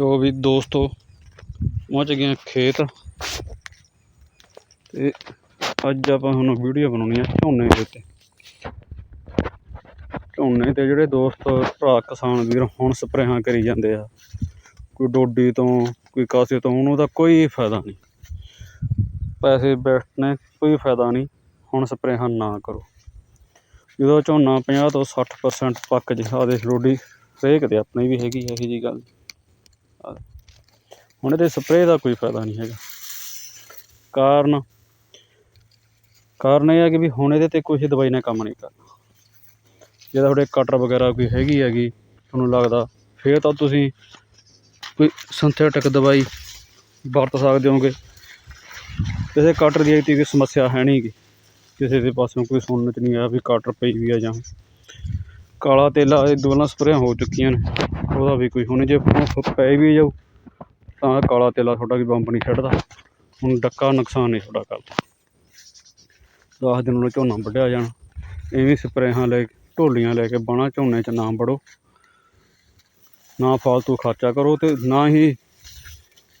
ਤੋ ਵੀ ਦੋਸਤੋ, ਪਹੁੰਚ ਗਏ ਹਾਂ ਖੇਤ। ਤੇ ਅੱਜ ਆਪਾਂ ਹੁਣ ਵੀਡੀਓ ਬਣਾਉਣੀ ਆ ਝੋਨੇ ਦੇ ਉੱਤੇ। ਝੋਨੇ ਤੇ ਜਿਹੜੇ ਦੋਸਤ, ਭਰਾ, ਕਿਸਾਨ ਵੀਰ ਹੁਣ ਸਪਰੇਹਾਂ ਕਰੀ ਜਾਂਦੇ ਆ। ਕੋਈ ਡੋਡੀ ਤੋਂ, ਕੋਈ ਕਾਸੇ ਤੋਂ ਉਹਨੂੰ ਦਾ ਕੋਈ ਫਾਇਦਾ ਨਹੀਂ। ਪੈਸੇ ਬੈਠਣੇ, ਕੋਈ ਫਾਇਦਾ ਨਹੀਂ, ਹੁਣ ਸਪਰੇਹਾਂ ਨਾ ਕਰੋ। ਜਦੋਂ ਝੋਨਾ 50 ਤੋਂ 60% ਪੱਕ ਜੇ, ਆਹ ਦੇਖ ਡੋਡੀ ਦੇ ਆਪਣੀ ਵੀ ਹੈਗੀ, ਇਹੋ ਜਿਹੀ ਗੱਲ। ਹੁਣ ਇਹਦੇ ਸਪਰੇਅ ਦਾ ਕੋਈ ਫਾਇਦਾ ਨਹੀਂ ਹੈਗਾ। ਕਾਰਨ ਕਾਰਨ ਇਹ ਹੈ ਕਿ ਵੀ ਹੁਣ ਇਹਦੇ ਤੇ ਕੋਈ ਦਵਾਈ ਨਾਲ ਕੰਮ ਨਹੀਂ ਕਰਨਾ। ਜੇ ਤੁਹਾਡੇ ਕਟਰ ਵਗੈਰਾ ਕੋਈ ਹੈਗੀ ਹੈਗੀ, ਤੁਹਾਨੂੰ ਲੱਗਦਾ ਫਿਰ ਤਾਂ ਤੁਸੀਂ ਕੋਈ ਸਿੰਥੈਟਿਕ ਦਵਾਈ ਵਰਤ ਸਕਦੇ ਹੋਗੇ ਕਿਸੇ ਕਟਰ ਦੀ ਕੋਈ ਸਮੱਸਿਆ ਹੈ ਨਹੀਂ ਕਿਸੇ ਦੇ ਪਾਸੋਂ ਕੋਈ ਸੁਣਨ 'ਚ ਨਹੀਂ ਆਇਆ ਵੀ ਕਟਰ ਪਈ ਵੀ ਆ ਜਾਂ ਕਾਲਾ ਤੇਲਾ ਇਹ ਦੋਨਾਂ ਸਪਰੇਆਂ ਹੋ ਚੁੱਕੀਆਂ ਨੇ। ਉਹਦਾ ਵੀ ਕੋਈ ਹੁਣ ਜੇ ਪੈ ਵੀ ਜਾਊ, ਤਾਂ ਕਾਲਾ ਤੇਲਾ ਤੁਹਾਡਾ ਵੀ ਬੰਬ ਨਹੀਂ ਛੱਡਦਾ। ਹੁਣ ਡੱਕਾ ਨੁਕਸਾਨ ਨਹੀਂ ਤੁਹਾਡਾ ਕਰਦਾ ਦਸ ਦਿਨ ਨੂੰ ਝੋਨਾ ਵੱਢਿਆ ਜਾਣਾ। ਐਵੇਂ ਸਪਰੇਹਾਂ ਲੈ ਢੋਲੀਆਂ ਲੈ ਕੇ ਬਾਣਾ ਝੋਨੇ 'ਚ ਨਾ ਵੜੋ। ਨਾ ਫਾਲਤੂ ਖਰਚਾ ਕਰੋ ਤੇ ਨਾ ਹੀ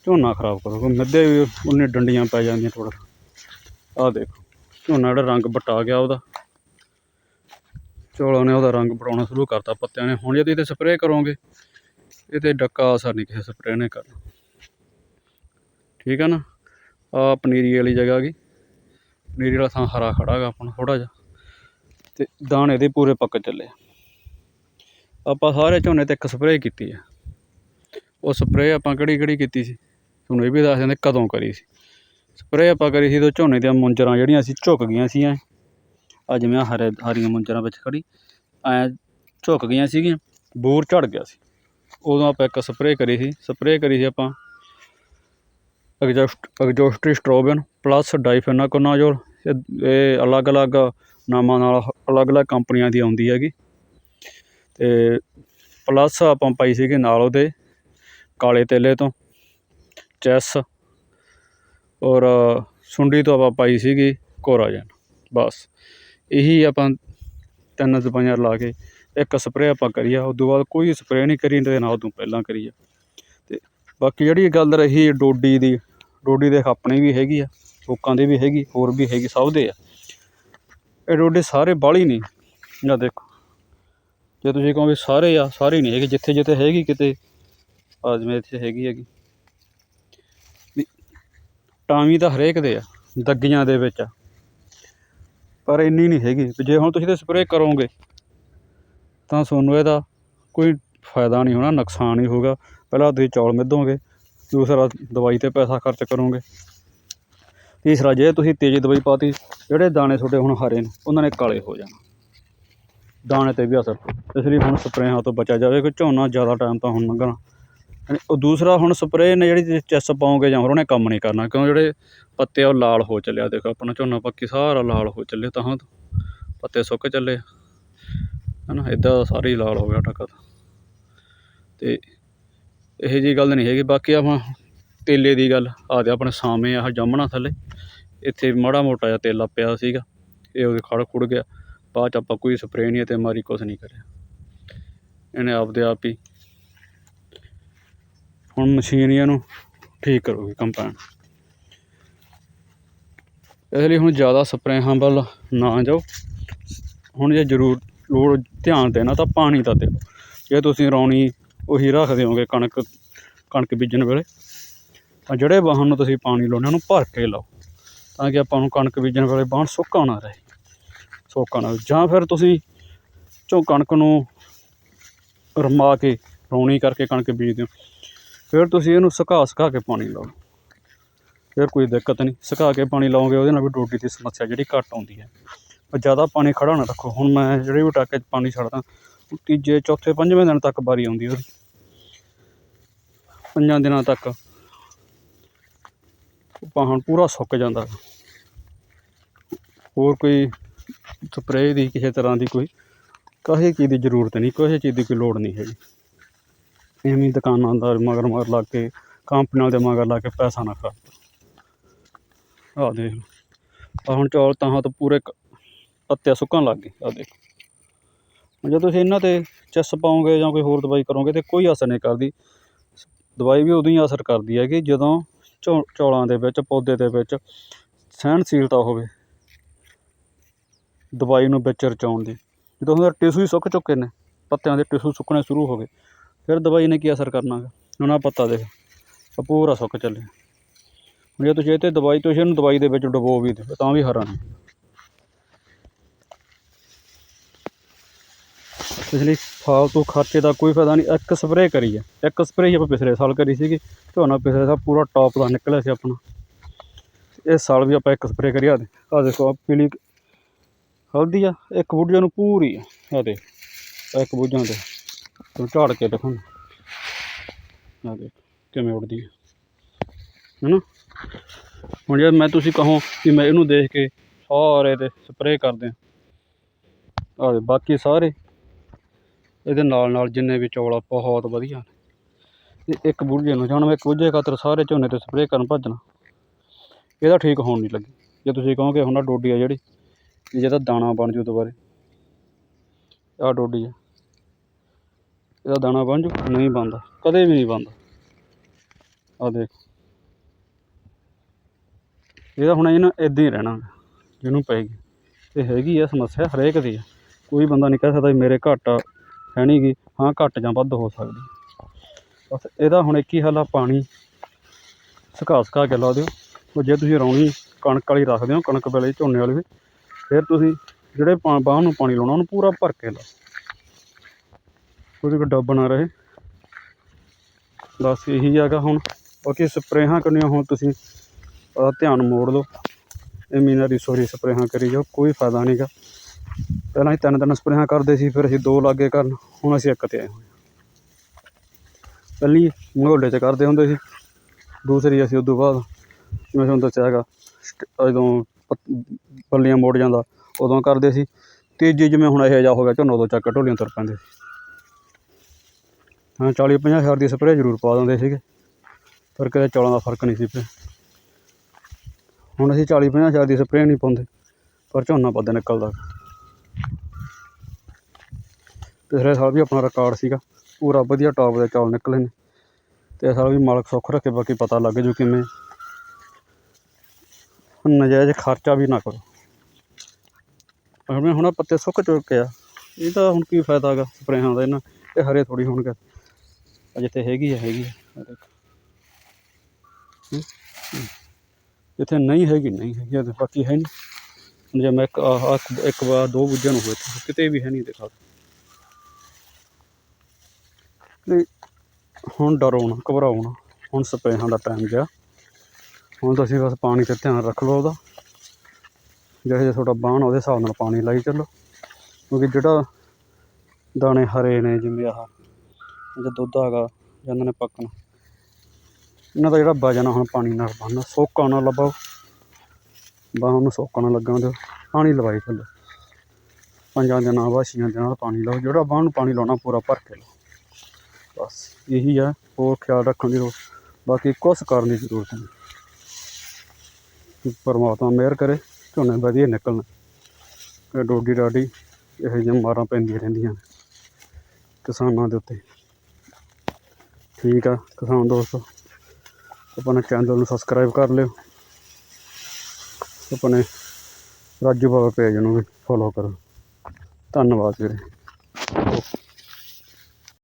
ਝੋਨਾ ਖਰਾਬ ਕਰੋ। ਕਿਉਂਕਿ ਮਿੱਧੇ ਵੀ ਉਹਨੇ ਡੰਡੀਆਂ ਪੈ ਜਾਂਦੀਆਂ ਥੋੜਾ ਆਹ ਦੇਖੋ, ਝੋਨਾ ਜਿਹੜਾ ਰੰਗ ਬਟਾ ਗਿਆ ਉਹਦਾ। ਚੌਲਾਂ ਨੇ ਉਹਦਾ ਰੰਗ ਬਟਾਉਣਾ ਸ਼ੁਰੂ ਕਰਤਾ, ਪੱਤਿਆਂ ਨੇ। ਹੁਣ ਜਦੋਂ ਤੁਸੀਂ ਤੇ ਸਪਰੇਅ ਕਰੋਗੇ ਇਹ ਤੇ ਡੱਕਾ ਅਸਰ ਨਹੀਂ ਕਿਸੇ ਸਪਰੇਅ ਨੇ ਕਰਨਾ। ਠੀਕ ਆ ਨਾ? ਆ ਪਨੀਰੀ ਵਾਲੀ ਜਗ੍ਹਾ ਗਈ। ਪਨੀਰੀ ਵਾਲਾ ਥਾਂ ਹਰਾ ਖੜਾ ਗਾ ਆਪਣਾ ਥੋੜਾ ਜਿਹਾ। ਤੇ ਦਾਣੇ ਦੇ ਪੂਰੇ ਪੱਕ ਚੱਲੇ ਆਪਾਂ ਸਾਰੇ ਝੋਨੇ ਤੇ ਇੱਕ ਸਪਰੇਅ ਕੀਤੀ ਆ। ਉਹ ਸਪਰੇਅ ਆਪਾਂ ਕਿਹੜੀ ਕਿਹੜੀ ਕੀਤੀ ਸੀ? ਤੁਹਾਨੂੰ ਇਹ ਵੀ ਦੱਸ ਦਿੰਦੇ ਕਦੋਂ ਕਰੀ ਸੀ। ਸਪਰੇਅ ਆਪਾਂ ਕਰੀ ਸੀ ਉਦੋਂ ਝੋਨੇ ਦੀਆਂ ਮੁੰਜਰਾਂ ਜਿਹੜੀਆਂ ਸੀ, ਝੁਕ ਗਈਆਂ ਸੀ ਐ ਆ ਜਿਵੇਂ ਆਹ ਹਰੇ ਹਰੀਆਂ ਮੁੰਜਰਾਂ ਵਿੱਚ ਖੜੀ, ਐ ਝੁੱਕ ਗਈਆਂ ਸੀਗੀਆਂ, ਬੂਰ ਝੜ ਗਿਆ ਸੀ। ਉਦੋਂ ਆਪਾਂ ਇੱਕ ਸਪਰੇਅ ਕਰੀ ਸੀ ਸਪਰੇਅ ਕਰੀ ਸੀ ਆਪਾਂ ਐਗਜ਼ੋਸਟ ਐਗਜ਼ੋਸਟਰੀ ਸਟ੍ਰੋਬਨ ਪਲੱਸ ਡਾਈਫੇਨਾਕੋਨਾਜ਼ੋਲ ਇਹ ਇਹ ਅਲੱਗ-ਅਲੱਗ ਨਾਮਾਂ ਨਾਲ ਅਲੱਗ-ਅਲੱਗ ਕੰਪਨੀਆਂ ਦੀ ਆਉਂਦੀ ਹੈਗੀ। ਤੇ ਪਲੱਸ ਆਪਾਂ ਪਾਈ ਸੀਗੀ ਨਾਲ ਉਹਦੇ, ਕਾਲੇ ਤੇਲੇ ਤੋਂ ਚੈਸ ਔਰ ਸੁੰਡੀ ਤੋਂ ਆਪਾਂ ਪਾਈ ਸੀਗੀ ਕੋਰਾਜਨ, ਬਸ। ਇਹੀ ਆਪਾਂ ਤਿੰਨ ਦਵਾਈਆਂ ਲਾ ਕੇ ਇੱਕ ਸਪਰੇਅ ਆਪਾਂ ਕਰੀ ਆ ਤੋਂ ਬਾਅਦ ਕੋਈ ਸਪਰੇਅ ਨਹੀਂ ਕਰੀ, ਤੇ ਨਾ ਉਦੋਂ ਪਹਿਲਾਂ ਕਰੀ ਆ ਤੇ ਬਾਕੀ ਜਿਹੜੀ ਗੱਲ ਰਹੀ ਡੋਡੀ ਦੀ, ਡੋਡੀ ਦੇ ਆਪਣੇ ਵੀ ਹੈਗੀ ਆ, ਲੋਕਾਂ ਦੇ ਵੀ ਹੈਗੀ, ਹੋਰ ਵੀ ਹੈਗੀ, ਸਭ ਦੇ ਆ। ਇਹ ਡੋਡੇ ਸਾਰੇ ਬਾਹਲੀ ਨਹੀਂ ਜਾਂ ਦੇਖੋ, ਜੇ ਤੁਸੀਂ ਕਹੋ ਵੀ ਸਾਰੇ ਆ, ਸਾਰੇ ਨਹੀਂ ਹੈਗੇ, ਜਿੱਥੇ ਜਿੱਥੇ ਹੈਗੀ ਕਿਤੇ ਆ ਇੱਥੇ ਹੈਗੀ ਹੈਗੀ। ਵੀ ਟਾਵੀ ਤਾਂ ਹਰੇਕ ਦੇ ਆ, ਦੱਗੀਆਂ ਦੇ ਵਿੱਚ ਆ। ਪਰ ਇੰਨੀ ਨਹੀਂ ਹੈਗੀ। ਵੀ ਜੇ ਹੁਣ ਤੁਸੀਂ ਤੇ ਸਪਰੇਅ ਕਰੋਗੇ, ਤਾਂ ਤੁਹਾਨੂੰ ਇਹਦਾ ਕੋਈ ਫਾਇਦਾ ਨਹੀਂ ਹੋਣਾ, ਨੁਕਸਾਨ ਹੀ ਹੋਗਾ ਪਹਿਲਾਂ ਤੁਸੀਂ ਚੌਲ ਮਿੱਧੋਗੇ, ਦੂਸਰਾ ਦਵਾਈ ਤੇ ਪੈਸਾ ਖਰਚ ਕਰੋਗੇ। ਤੀਸਰਾ, ਜੇ ਤੁਸੀਂ ਤੇਜ਼ ਦਵਾਈ ਪਾਤੀ, ਜਿਹੜੇ ਦਾਣੇ ਤੁਹਾਡੇ ਹੁਣ ਹਰੇ ਨੇ, ਉਹਨਾਂ ਨੇ ਕਾਲੇ ਹੋ ਜਾਣਾ। ਦਾਣੇ ਤੇ ਵੀ ਅਸਰ ਇਸ ਲਈ ਹੁਣ ਸਪਰੇਹਾਂ ਤੋਂ ਬਚਿਆ ਜਾਵੇ ਕਿ ਝੋਨਾ ਜ਼ਿਆਦਾ ਟਾਈਮ ਤਾਂ ਹੁਣ ਲੰਘਣਾ। ਉਹ ਦੂਸਰਾ ਹੁਣ ਸਪਰੇਅ ਨੇ ਜਿਹੜੀ ਤੁਸੀਂ ਚੈਸ ਪਾਉਂਗੇ ਜਾਂ ਹੋਰ ਉਹਨੇ ਕੰਮ ਨਹੀਂ ਕਰਨਾ, ਕਿਉਂ ਜਿਹੜੇ ਪੱਤੇ ਆ ਉਹ ਲਾਲ ਹੋ ਚੱਲਿਆ ਦੇਖੋ ਆਪਣਾ ਝੋਨਾ ਪੱਕੀ ਸਾਰਾ ਲਾਲ ਹੋ ਚੱਲੇ ਤਾਂ ਪੱਤੇ ਸੁੱਕ ਚੱਲੇ। ਹਨਾ ਇਦਾਂ ਸਾਰੇ ਹੀ ਲਾਲ ਹੋ ਗਿਆ ਟੱਕਾ ਤੇ। ਇਹੋ ਜਿਹੀ ਗੱਲ ਨਹੀਂ ਹੈਗੀ, ਬਾਕੀ ਆਪਾਂ ਤੇਲੇ ਦੀ ਗੱਲ, ਆ ਤੇ ਆਪਣੇ ਸਾਵੇਂ ਆਹ ਜੰਮਣਾ ਥੱਲੇ। ਇੱਥੇ ਮਾੜਾ ਮੋਟਾ ਜਿਹਾ ਤੇਲਾ ਪਿਆ ਸੀਗਾ, ਇਹ ਉਹਦੇ ਖੜ ਖੁੜ ਗਿਆ। ਬਾਅਦ ਚ ਆਪਾਂ ਕੋਈ ਸਪਰੇਅ ਨਹੀਂ ਤੇ ਮਾਰੀ ਕੁਛ ਨਹੀਂ ਕਰਿਆ। ਇਹਨੇ ਆਪਦੇ ਆਪ ਹੀ ਹੁਣ ਮਸ਼ੀਨ ਨੂੰ ਠੀਕ ਕਰੂਗੀ ਕੰਪੈਨ ਇਸ ਲਈ ਹੁਣ ਜ਼ਿਆਦਾ ਸਪਰੇਹਾਂ ਵੱਲ ਨਾ ਜਾਓ। ਹੁਣ ਜੇ ਜ਼ਰੂਰ ਲੋੜ ਧਿਆਨ ਦੇਣਾ ਤਾਂ ਪਾਣੀ ਤਾਂ ਦਿਓ। ਜੇ ਤੁਸੀਂ ਰੌਣੀ ਉਹੀ ਰੱਖਦੇ ਹੋਗੇ ਕਣਕ ਕਣਕ ਬੀਜਣ ਵੇਲੇ, ਤਾਂ ਜਿਹੜੇ ਵਾਹਣ ਨੂੰ ਤੁਸੀਂ ਪਾਣੀ ਲਾਉਣੇ ਉਹਨੂੰ ਭਰ ਕੇ ਲਾਓ। ਤਾਂ ਕਿ ਆਪਾਂ ਨੂੰ ਕਣਕ ਬੀਜਣ ਵੇਲੇ ਬਾਹਣ ਸੁੱਕਾ ਨਾ ਰਹੇ। ਸੋਕਾ ਨਾ ਜਾਂ ਫਿਰ ਤੁਸੀਂ ਚੋਂ ਕਣਕ ਨੂੰ ਰਮਾ ਕੇ ਰੌਣੀ ਕਰਕੇ ਕਣਕ ਬੀਜਦੇ ਹੋ। ਫਿਰ ਤੁਸੀਂ ਇਹਨੂੰ ਸੁਕਾ ਸੁਕਾ ਕੇ ਪਾਣੀ ਲਾਓ। ਫਿਰ ਕੋਈ ਦਿੱਕਤ ਨਹੀਂ, ਸੁਕਾ ਕੇ ਪਾਣੀ ਲਾਓਗੇ, ਉਹਦੇ ਨਾਲ ਵੀ ਡੋਡੀ ਦੀ ਸਮੱਸਿਆ ਜਿਹੜੀ ਘੱਟ ਆਉਂਦੀ ਹੈ। ਪਰ ਜ਼ਿਆਦਾ ਪਾਣੀ ਖੜਾ ਨਾ ਰੱਖੋ। ਹੁਣ ਮੈਂ ਜਿਹੜੇ ਵੀ ਟਾਕੇ 'ਚ ਪਾਣੀ ਛੱਡਦਾ ਤੀਜੇ, ਚੌਥੇ, ਪੰਜਵੇਂ ਦਿਨ ਤੱਕ ਬਾਰੀ ਆਉਂਦੀ ਉਹਦੀ। ਪੰਜਾਂ ਦਿਨਾਂ ਤੱਕ। ਪਾਹਣ ਪੂਰਾ ਸੁੱਕ ਜਾਂਦਾ। ਹੋਰ ਕੋਈ ਸਪਰੇਅ ਦੀ ਕਿਸੇ ਤਰ੍ਹਾਂ ਦੀ ਕੋਈ ਕਿਸੇ ਚੀਜ਼ ਦੀ ਜ਼ਰੂਰਤ ਨਹੀਂ ਕਿਸੇ ਚੀਜ਼ ਦੀ ਕੋਈ ਲੋੜ ਨਹੀਂ ਹੈਗੀ। ਐਵੇਂ ਹੀ ਦੁਕਾਨਾਂ ਦਾ ਮਗਰ ਮਗਰ ਲੱਗ ਕੇ ਕੰਪਨੀਆਂ ਦੇ ਮਗਰ ਲੱਗ ਕੇ ਪੈਸਾ ਨਾ ਖਰਾਬ ਕਰੋ ਆਹ ਦੇਖ ਆਹ ਹੁਣ ਚੌਲ ਤਾਂ ਹਾਂ ਤਾਂ ਪੂਰੇ ਕ- ਪੱਤੇ ਸੁੱਕਣ ਲੱਗ ਗਏ। ਆ ਦੇਖ। ਹੁਣ ਜੇ ਤੁਸੀਂ ਇਹਨਾਂ ਤੇ ਚੈਸ ਪਾਓਗੇ ਜਾਂ ਕੋਈ ਹੋਰ ਦਵਾਈ ਕਰੋਗੇ ਤੇ ਕੋਈ ਅਸਰ ਨਹੀਂ ਕਰਦੀ। ਦਵਾਈ ਵੀ ਉਦੋਂ ਹੀ ਅਸਰ ਕਰਦੀ ਹੈ ਕਿ ਜਦੋਂ ਝੋ ਚੌਲਾਂ ਦੇ ਵਿੱਚ, ਪੌਦੇ ਦੇ ਵਿੱਚ ਸਹਿਣਸ਼ੀਲਤਾ ਹੋਵੇ। ਦਵਾਈ ਨੂੰ ਵਿੱਚ ਰਚਾਉਣ ਦੀ। ਜਦੋਂ ਉਹਦਾ ਟਿਸ਼ੂ ਹੀ ਸੁੱਕ ਚੁੱਕੇ ਨੇ, ਪੱਤਿਆਂ ਦੇ ਟਿਸ਼ੂ ਸੁੱਕਣੇ ਸ਼ੁਰੂ ਹੋ ਗਏ। ਫਿਰ ਦਵਾਈ ਨੇ ਕੀ ਅਸਰ ਕਰਨਾ ਗਾ? ਹੁਣ ਆਹ ਪੱਤਾ ਦੇਖ, ਆਹ ਪੂਰਾ ਸੁੱਕ ਚੱਲਿਆ। ਹੁਣ ਜੇ ਤੁਸੀਂ ਇਹ 'ਤੇ ਦਵਾਈ, ਤੁਸੀਂ ਇਹਨੂੰ ਦਵਾਈ ਦੇ ਵਿੱਚ ਡੁਬੋ ਵੀ ਦਿਓ ਤਾਂ ਵੀ ਹਰਾ ਨਹੀਂ। ਇਸ ਲਈ ਫਾਲਤੂ ਖਰਚੇ ਦਾ ਕੋਈ ਫਾਇਦਾ ਨਹੀਂ, ਇੱਕ ਸਪਰੇਅ ਕਰੀ ਹੈ ਇੱਕ ਸਪਰੇਅ ਹੀ ਆਪਾਂ ਪਿਛਲੇ ਸਾਲ ਕਰੀ ਸੀਗੀ ਝੋਨਾ ਪਿਛਲੇ ਸਾਲ ਪੂਰਾ ਟੌਪ ਦਾ ਨਿਕਲਿਆ ਸੀ ਆਪਣਾ। ਇਸ ਸਾਲ ਵੀ ਆਪਾਂ ਇੱਕ ਸਪਰੇਅ ਕਰੀ ਆ ਦੇ ਆ ਦੇਖੋ, ਆਹ ਪੀਲੀ ਹਲਦੀ ਆ, ਇੱਕ ਬੁੱਢੀਆਂ ਨੂੰ ਪੂਰੀ ਆ। ਦੇ ਇੱਕ ਬੁੱਝਾਂ ਤੇ ਤੂੰ ਝਾੜ ਕੇ ਦੇਖੋ ਆ ਦੇਖ, ਕਿਵੇਂ ਉੱਡਦੀ ਹੈ ਹੈਨਾ? ਹੁਣ ਜੇ ਮੈਂ ਤੁਸੀਂ ਕਹੋ ਕਿ ਮੈਂ ਇਹਨੂੰ ਦੇਖ ਕੇ ਸਾਰੇ ਤੇ ਸਪਰੇਅ ਕਰਦੇ ਦਿਆਂ ਆ ਦੇ ਬਾਕੀ ਸਾਰੇ ਇਹਦੇ ਨਾਲ ਨਾਲ ਜਿੰਨੇ ਵੀ ਚੌਲ ਆ, ਬਹੁਤ ਵਧੀਆ ਨੇ। ਇੱਕ ਬੁੱਝੇ ਨੂੰ ਜਾਣ, ਮੈਂ ਇੱਕ ਖਾਤਰ ਸਾਰੇ ਝੋਨੇ ਤੇ ਸਪਰੇਅ ਕਰਨ ਭੱਜਣਾ। ਇਹਦਾ ਠੀਕ ਹੋਣ ਨਹੀਂ ਲੱਗੀ। ਜੇ ਤੁਸੀਂ ਕਹੋਗੇ ਹੁਣ ਆਹ ਡੋਡੀ ਆ ਜਿਹੜੀ ਵੀ ਜਿਹਦਾ ਦਾਣਾ ਬਣ ਜੂ ਦੁਬਾਰੇ। ਆਹ ਡੋਡੀ ਆ। ਇਹਦਾ ਦਾਣਾ ਬਣ ਜੂ ਨਹੀਂ ਬਣਦਾ ਕਦੇ ਵੀ ਨਹੀਂ ਬਣਦਾ ਆਹ ਦੇਖ। ਇਹਦਾ ਹੁਣ ਇਹਨਾਂ ਇਦਾਂ ਹੀ ਰਹਿਣਾ, ਜਿਹਨੂੰ ਪਏਗੀ ਇਹ ਹੈਗੀ ਆ ਸਮੱਸਿਆ ਹਰੇਕ ਦੀ ਆ। ਕੋਈ ਬੰਦਾ ਨਹੀਂ ਕਹਿ ਸਕਦਾ ਮੇਰੇ ਘੱਟ ਹੈ ਨਹੀਂ ਗੀ। ਹਾਂ, ਘੱਟ ਜਾਂ ਵੱਧ ਹੋ ਸਕਦੀ। ਬਸ ਇਹਦਾ ਹੁਣ ਇੱਕ ਹੀ ਹੱਲ ਆ, ਪਾਣੀ। ਸੁਕਾ ਸੁਕਾ ਕੇ ਲਾ ਦਿਓ। ਉਹ ਜੇ ਤੁਸੀਂ ਰੌਣੀ ਕਣਕ ਵਾਲੀ ਰੱਖਦੇ ਹੋ, ਕਣਕ ਵੇਲੇ ਝੋਨੇ ਵਾਲੀ ਵੀ, ਫਿਰ ਤੁਸੀਂ ਜਿਹੜੇ ਪਾ ਬਾਂਹ ਨੂੰ ਪਾਣੀ ਲਾਉਣਾ, ਉਹਨੂੰ ਪੂਰਾ ਭਰ ਕੇ ਲਾਓ ਉਹਦੇ ਕੋਲ ਡੱਬ ਨਾ ਰਹੇ। ਬਸ ਇਹੀ ਹੈਗਾ ਹੁਣ। ਬਾਕੀ ਸਪਰੇਹਾਂ ਕਰਨੀਆਂ ਹੁਣ ਤੁਸੀਂ ਉਹਦਾ ਧਿਆਨ ਮੋੜ ਲਓ। ਇਹ ਮੀਨਾ ਦੀ ਸੋਰੀ ਸਪਰੇਹਾਂ ਕਰੀ ਜਾਓ, ਕੋਈ ਫਾਇਦਾ ਨਹੀਂਗਾ ਪਹਿਲਾਂ ਅਸੀਂ ਤਿੰਨ ਤਿੰਨ ਸਪਰੇਹਾਂ ਕਰਦੇ ਸੀ, ਫਿਰ ਅਸੀਂ ਦੋ ਲਾਗੇ ਕਰਨ, ਹੁਣ ਅਸੀਂ ਇੱਕ 'ਤੇ ਆਏ ਹੋਏ ਪਹਿਲੀ ਮਹੋਲੇ 'ਚ ਕਰਦੇ ਹੁੰਦੇ ਸੀ, ਦੂਸਰੀ ਅਸੀਂ ਉਦੋਂ ਬਾਅਦ, ਜਿਵੇਂ ਤੁਹਾਨੂੰ ਦੱਸਿਆ ਹੈਗਾ ਸਟ- ਜਦੋਂ ਪੱਤ- ਪੱਲੀਆਂ ਮੋੜ ਜਾਂਦਾ, ਉਦੋਂ ਕਰਦੇ ਸੀ। ਤੀਜੀ ਜਿਵੇਂ ਹੁਣ ਇਹ ਜਿਹਾ ਹੋ ਗਿਆ, ਝੋਨਾ ਉਦੋਂ ਚੱਕ ਕੇ ਢੋਲੀਆਂ ਤੁਰ ਪੈਂਦੇ ਸੀ। ਹਾਂ, ਚਾਲੀ ਪੰਜਾਹ ਹਜ਼ਾਰ ਦੀ ਸਪਰੇਅ ਜ਼ਰੂਰ ਪਾ ਦਿੰਦੇ ਸੀਗੇ। ਪਰ ਕਦੇ ਚੌਲਾਂ ਦਾ ਫ਼ਰਕ ਨਹੀਂ ਸੀ ਪਿਆ। ਹੁਣ ਅਸੀਂ ਚਾਲੀ ਪੰਜਾਹ ਹਜ਼ਾਰ ਦੀ ਸਪਰੇਅ ਨਹੀਂ ਪਾਉਂਦੇ, ਪਰ ਝੋਨਾ ਵੱਧ ਨਿਕਲਦਾ। ਪਿਛਲੇ ਸਾਲ ਵੀ ਆਪਣਾ ਰਿਕਾਰਡ ਸੀਗਾ। ਪੂਰਾ ਵਧੀਆ ਟੌਪ ਦੇ ਚੌਲ ਨਿਕਲੇ ਨੇ। ਤੇ ਸਾਲ ਵੀ ਮਾਲਕ ਸੁੱਖ ਰੱਖੇ, ਬਾਕੀ ਪਤਾ ਲੱਗ ਜੂ ਕਿਵੇਂ। ਹੁਣ ਨਜਾਇਜ਼ ਖਰਚਾ ਵੀ ਨਾ ਕਰੋ। ਜਿਵੇਂ ਹੁਣ ਆਹ ਪੱਤੇ ਸੁੱਕ ਚੁੱਕੇ ਆ। ਇਹਦਾ ਹੁਣ ਕੀ ਫਾਇਦਾ ਹੈਗਾ ਸਪਰੇਹਾਂ ਦਾ ਇਹਨਾਂ। ਇਹ ਹਰੇ ਥੋੜੀ ਹੋਣਗੇ। ਜਿੱਥੇ ਹੈਗੀ ਆ ਹੈਗੀ ਆ। ਜਿੱਥੇ ਨਹੀਂ ਹੈਗੀ ਨਹੀਂ ਹੈਗੀ ਆ ਬਾਕੀ ਹੈ ਨਹੀਂ ਜੇ ਮੈਂ ਇੱਕ, ਆਹ ਇੱਕ ਵਾਰ ਦੋ ਬੁੱਝਾਂ ਨੂੰ ਹੋਏ ਕਿਤੇ ਵੀ ਹੈ ਨਹੀਂ ਦੇਖਾ। ਨਹੀਂ, ਹੁਣ ਡਰੋ ਨਾ, ਘਬਰਾਓ ਨਾ। ਹੁਣ ਸਪਰੇਹਾਂ ਦਾ ਟਾਈਮ ਗਿਆ। ਹੁਣ ਤੁਸੀਂ ਬਸ ਪਾਣੀ 'ਤੇ ਧਿਆਨ ਰੱਖ ਲਓ ਉਹਦਾ। ਜਿਹੋ ਜਿਹਾ ਤੁਹਾਡਾ ਬਾਣ ਉਹਦੇ ਹਿਸਾਬ ਨਾਲ ਪਾਣੀ ਲਾਈ ਚੱਲੋ। ਕਿਉਂਕਿ ਜਿਹੜਾ ਦਾਣੇ ਹਰੇ ਨੇ, ਜਿਵੇਂ ਆਹ ਜੇ ਦੁੱਧ ਹੈਗਾ ਜਾਂ ਇਹਨਾਂ ਨੇ ਪੱਕਣਾ। ਇਹਨਾਂ ਦਾ ਜਿਹੜਾ ਵਜਨ ਆ ਹੁਣ ਪਾਣੀ ਨਾਲ ਬਣਨਾ ਸੋਕਾ ਨਾ ਲਵਾਓ ਬਾਹਾਂ ਨੂੰ ਸੋਕਾ ਨਾ ਲੱਗਣ ਦਿਓ ਪਾਣੀ ਲਵਾਈ ਥੱਲੇ। ਪੰਜਾਂ ਦਿਨਾਂ ਬਾਅਦ ਛੀਆਂ ਦਿਨਾਂ ਬਾਅਦ ਪਾਣੀ ਲਾਓ, ਜਿਹੜਾ ਬਾਂਹ ਨੂੰ ਪਾਣੀ ਲਾਉਣਾ ਪੂਰਾ ਭਰ ਕੇ ਲਾਓ। ਬਸ, ਇਹੀ ਆ, ਹੋਰ ਖਿਆਲ ਰੱਖਣ ਦੀ ਲੋੜ। ਬਾਕੀ ਕੁਛ ਕਰਨ ਦੀ ਜ਼ਰੂਰਤ ਨਹੀਂ। ਪਰਮਾਤਮਾ ਮਿਹਰ ਕਰੇ, ਝੋਨੇ ਵਧੀਆ ਨਿਕਲਣ। ਇਹ ਡੋਡੀ ਡਾਡੀ ਇਹੋ ਜਿਹੀਆਂ ਮਾਰਾਂ ਪੈਂਦੀਆਂ ਰਹਿੰਦੀਆਂ ਕਿਸਾਨਾਂ ਦੇ ਉੱਤੇ। ਠੀਕ ਆ ਕਿਸਾਨ ਦੋਸਤੋ, ਆਪਣੇ ਚੈਨਲ ਨੂੰ ਸਬਸਕ੍ਰਾਈਬ ਕਰ ਲਿਓ। ਆਪਣੇ ਰਾਜੂ ਬਾਬਾ ਪੇਜ ਨੂੰ ਵੀ ਫੋਲੋ ਕਰੋ। ਧੰਨਵਾਦ ਵੀਰੇ।